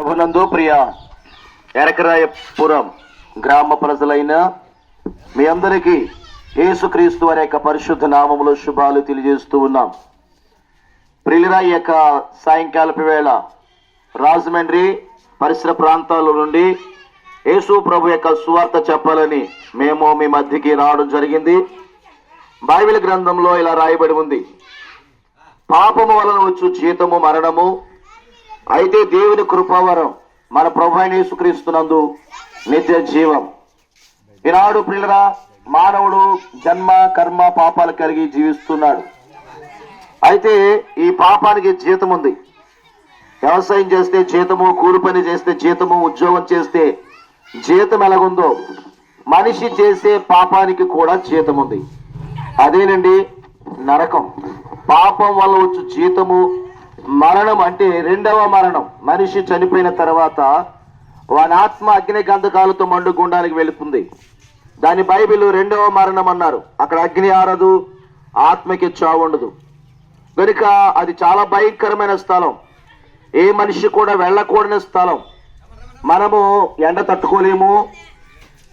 ప్రభునందు ప్రియ ఎరకరాయపురం గ్రామ ప్రజలైన మీ అందరికీ యేసుక్రీస్తు వారి యొక్క పరిశుద్ధ నామములో శుభాలు తెలియజేస్తూ ఉన్నాం. ప్రియులరా ఈ యొక్క సాయంకాలపు వేళ రాజమండ్రి పరిసర ప్రాంతాల నుండి యేసు ప్రభు యొక్క సువార్త చెప్పాలని మేము మీ మధ్యకి రావడం జరిగింది. బైబిల్ గ్రంథంలో ఇలా రాయబడి ఉంది. పాపము వలన వచ్చు జీతము మరణము అయితే దేవుని కృపావరం మన ప్రభు యేసుక్రీస్తునందు నిత్య జీవం. ఈనాడు పిల్లరా మానవుడు జన్మ కర్మ పాపాలు కలిగి జీవిస్తున్నాడు. అయితే ఈ పాపానికి జీతం ఉంది. వ్యవసాయం చేస్తే జీతము కూలి పని చేస్తే జీతము ఉద్యోగం చేస్తే జీతం ఎలాగుందో మనిషి చేసే పాపానికి కూడా జీతం ఉంది. అదేనండి నరకం. పాపం వల్ల వచ్చు జీతము మరణం అంటే రెండవ మరణం. మనిషి చనిపోయిన తర్వాత వాని ఆత్మ అగ్ని గంధకాలతో మండు గుండానికి వెళుతుంది. దాని బైబిల్ రెండవ మరణం అన్నారు. అక్కడ అగ్ని ఆరదు ఆత్మకి చావు ఉండదు. కనుక అది చాలా భయంకరమైన స్థలం. ఏ మనిషి కూడా వెళ్ళకూడని స్థలం. మనము ఎండ తట్టుకోలేము.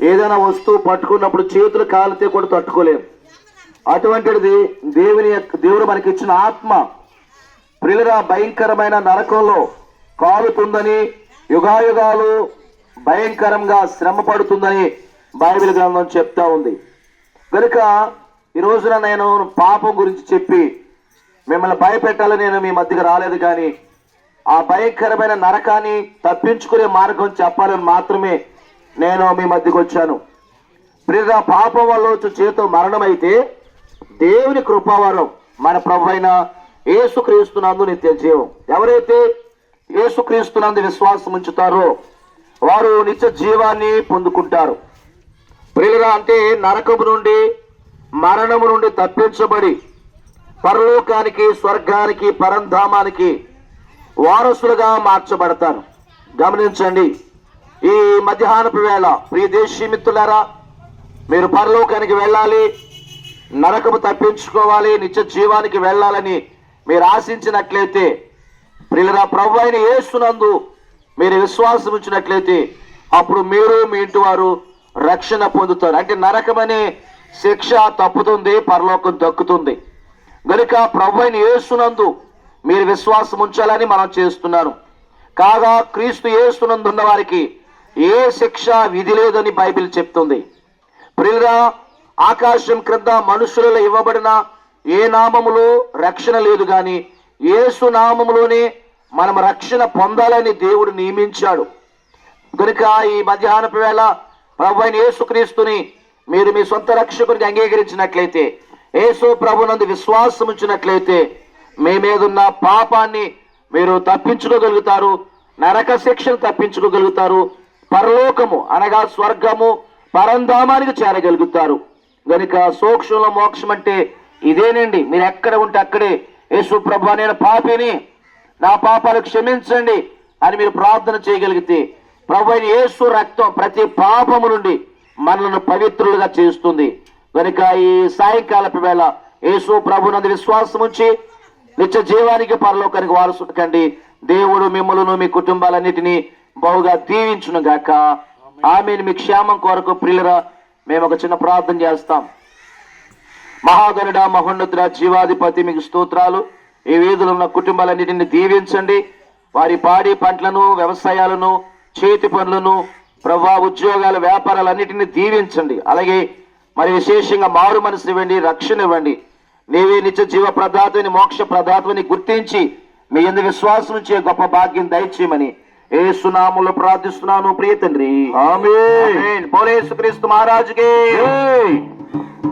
ఏదైనా వస్తువు పట్టుకున్నప్పుడు చేతులు కాలితే కూడా తట్టుకోలేము. అటువంటిది దేవుని యొక్క దేవుడు మనకి ఇచ్చిన ఆత్మ. ప్రియుల భయంకరమైన నరకంలో కాలుతుందని యుగాయుగాలు భయంకరంగా శ్రమ పడుతుందని బైబిల్ గ్రంథం చెప్తా ఉంది. కనుక ఈ రోజున నేను పాపం గురించి చెప్పి మిమ్మల్ని భయపెట్టాలని నేను మీ మధ్యకి రాలేదు కానీ ఆ భయంకరమైన నరకాన్ని తప్పించుకునే మార్గం చెప్పాలని మాత్రమే నేను మీ మధ్యకి వచ్చాను. ప్రియుల పాపం వల్ల వచ్చే చేత అయితే దేవుని కృపావరం మన ప్రభు అయిన యేసుక్రీస్తునందు నిత్య జీవం ఎవరైతే ఏసుక్రీస్తునందు విశ్వాసం ఉంచుతారో వారు నిత్య జీవాన్ని పొందుకుంటారు. ప్రియులరా అంటే నరకము నుండి మరణము నుండి తప్పించబడి పరలోకానికి స్వర్గానికి పరంధామానికి వారసులుగా మార్చబడతారు. గమనించండి ఈ మధ్యాహ్నపు వేళ ప్రియ దేశీ మిత్రులారా మీరు పరలోకానికి వెళ్ళాలి నరకము తప్పించుకోవాలి నిత్య జీవానికి వెళ్ళాలని మీరు ఆశించినట్లయితే ప్రియులరా ప్రభు అయిన యేసునందు మీరు విశ్వాసం ఉంచినట్లయితే అప్పుడు మీరు మీ ఇంటి వారు రక్షణ పొందుతారు. అంటే నరకమనే శిక్ష తప్పుతుంది పరలోకం దక్కుతుంది. గనుక ప్రభు అయిన యేసునందు మీరు విశ్వాసం ఉంచాలని మనం చేస్తున్నాను. కాగా క్రీస్తు యేసునందు ఉన్న వారికి ఏ శిక్ష విధి లేదని బైబిల్ చెప్తుంది. ప్రియురా ఆకాశం క్రింద మనుషులలో ఇవ్వబడిన ఏ నామములో రక్షణ లేదు గాని ఏసు నామములోనే మనం రక్షణ పొందాలని దేవుడు నియమించాడు. కనుక ఈ మధ్యాహ్నపు వేళ ప్రభు అయిన యేసుక్రీస్తుని మీరు మీ సొంత రక్షకుడిని అంగీకరించినట్లయితే యేసు ప్రభునందు విశ్వాసం ఉంచినట్లయితే మీ మీద ఉన్న పాపాన్ని మీరు తప్పించుకోగలుగుతారు నరక శిక్షను తప్పించుకోగలుగుతారు పరలోకము అనగా స్వర్గము పరంధామానికి చేరగలుగుతారు. గనుక సూక్ష్మ మోక్షం అంటే ఇదేనండి మీరు ఎక్కడ ఉంటే అక్కడే. యేసు ప్రభు నేను పాపిని. నా పాపాలు క్షమించండి అని మీరు ప్రార్థన చేయగలిగితే ప్రభు అయిన యేసు రక్తం ప్రతి పాపము నుండి మనలను పవిత్రులుగా చేస్తుంది. కనుక ఈ సాయంకాలపు వేళ యేసు ప్రభునందు విశ్వాసం ఉంచి నిత్య జీవానికి పరలోకానికి వారసుకండి దేవుడు మిమ్మలను మీ కుటుంబాలన్నిటినీ బహుగా దీవించును గాక ఆమెను. మీ క్షేమం కొరకు ప్రియులరా మేము ఒక చిన్న ప్రార్థన చేస్తాం. మహాగరుడ మహోన్నతుడ జీవాధిపతి మీకు స్తోత్రాలు. ఈ వీధులు ఉన్న కుటుంబాలన్నిటిని దీవించండి. వారి పాడి పంటలను వ్యవసాయాలను చేతి పనులను ప్రభా ఉద్యోగాల వ్యాపారాలన్నిటిని దీవించండి. అలాగే మరి విశేషంగా మారు మనసు ఇవ్వండి రక్షణ ఇవ్వండి. నీవే నిత్య జీవ ప్రదాతని మోక్ష ప్రదాతని గుర్తించి మీ ఎందు విశ్వాసం ఉంచే గొప్ప భాగ్యం దయచేయమని ఏ సునాములు ప్రార్థిస్తున్నాను ప్రియ తండ్రి. ఆమేన్. ఆమేన్. బోలో యేసుక్రీస్తు మహారాజుకి.